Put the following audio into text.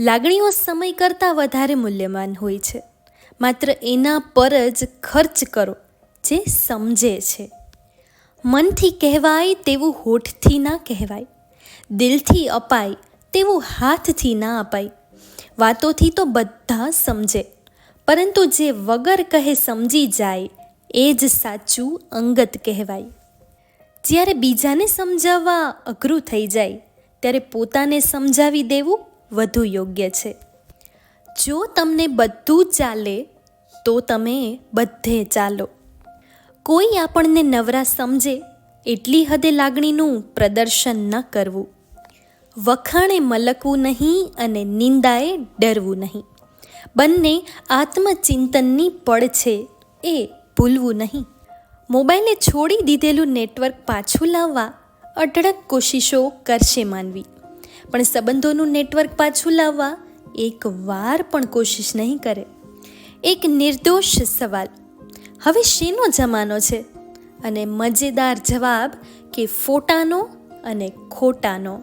લાગણીઓ સમય કરતાં વધારે મૂલ્યવાન હોય છે. માત્ર એના પર જ ખર્ચ કરો, જે સમજે છે. મનથી કહેવાય તેવું હોઠથી ના કહેવાય. દિલથી અપાય તેવું હાથથી ના અપાય. વાતોથી તો બધા સમજે. પરંતુ જે વગર કહે સમજી જાય, એ જ સાચું અંગત કહેવાય. જ્યારે બીજાને સમજાવવા અઘરું થઈ જાય, ત્યારે પોતાને સમજાવી દેવું વધુ યોગ્ય છે. જો તમને બધું ચાલે, તો તમે બધે ચાલો. કોઈ આપણને નવરા સમજે, એટલી હદે લાગણીનું પ્રદર્શન ન કરવું. વખાણે મલકવું નહીં અને નિંદાએ ડરવું નહીં. બંને આત્મચિંતનની પડ છે, એ ભૂલવું નહીં. મોબાઈલે છોડી દીધેલું નેટવર્ક પાછું લાવવા અઢળક કોશિશો કરશે માનવી. પણ સંબંધોનું નેટવર્ક પાછું લાવવા એક વાર પણ કોશિશ નહીં કરે. એક નિર્દોષ સવાલ, હવે શેનો જમાનો છે? અને મજેદાર જવાબ કે, ફોટાનો અને ખોટાનો.